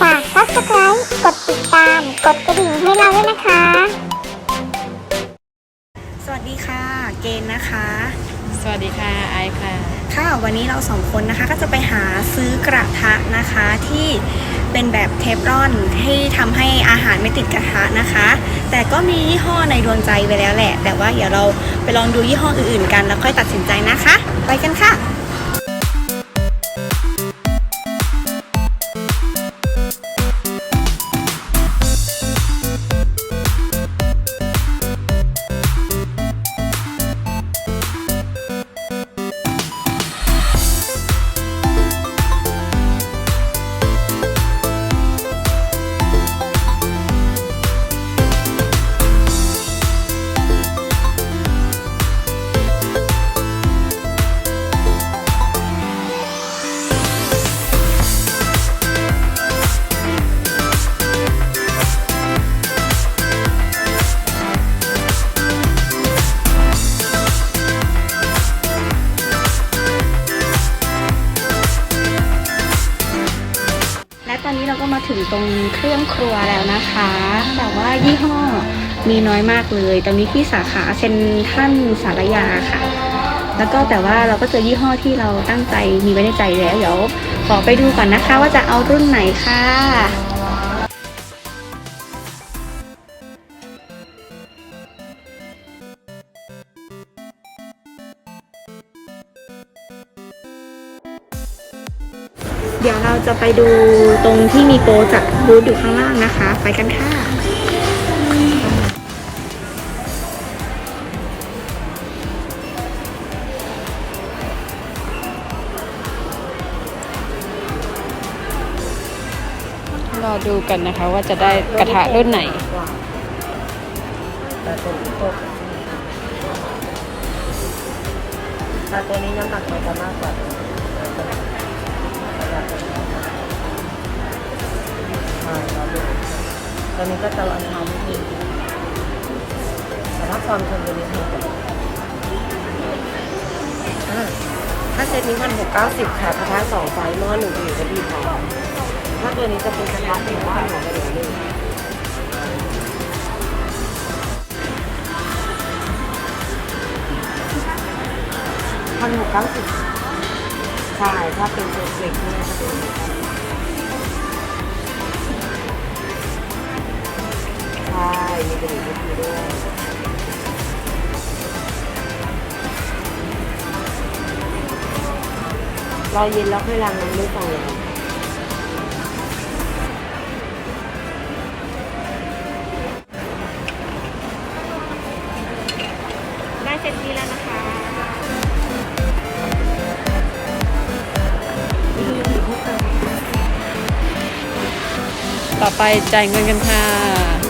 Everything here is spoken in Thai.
ฝาก subscribe กดติดตาม กดกระดิ่งให้เราด้วยนะคะ สวัสดีค่ะ เกณฑ์นะคะ สวัสดีค่ะไอซ์ค่ะ ค่ะวันนี้เราสองคนนะคะก็จะไปหาซื้อกระทะนะคะที่เป็นแบบเทฟรอนให้ทำให้อาหารไม่ติดกระทะนะคะ แต่ก็มียี่ห้อในดวงใจไปแล้วแหละ แต่ว่าเดี๋ยวเราไปลองดูยี่ห้ออื่นๆกันแล้วค่อยตัดสินใจนะคะ ไปกันค่ะ อนนี้เราก็มาถึงตรงเครื่องครัวแล้วนะคะ แต่ว่ายี่ห้อมีน้อยมากเลยตรงนี้ที่สาขาเซนทันสารยาค่ะ แล้วก็แต่ว่าเราก็เจอยี่ห้อที่เราตั้งใจมีไว้ในใจแล้ว เดี๋ยวขอไปดูก่อนนะคะว่าจะเอารุ่นไหนค่ะ เดี๋ยวเราจะไปดูตรงที่มีโปรจากบูธอยู่ข้างล่างนะคะ ไปกันค่ะ รอดูกันนะคะว่าจะได้กระทะรุ่นไหน แต่ตัวนี้ตัวแต่ตัวนี้น้ำหนักมันจะมากกว่า ตัวนี้ก็จะร้อนเท้านิดนึงแต่ถ้าความทนตัวนี้ถูกกว่าอ่าถ้าเซตนี้พันหกเก้าสิบค่ะกระทะสองไฟหม้อหนึ่งอยู่ก็ดีพอถ้าตัวนี้จะเป็นกระทะหนึ่งพันหัวกระเดื่องหนึ่งพันหกเก้าสิบใช่ ถ้าเป็นตัวเล็กเนี่ยจะเป็น มีกระดิ่งทีด้วยรอเย็นแล้วค่อยล้างน้ำด้วยฟองเลยได้เซตนี้แล้วนะคะต่อไปจ่ายเงินกันค่ะ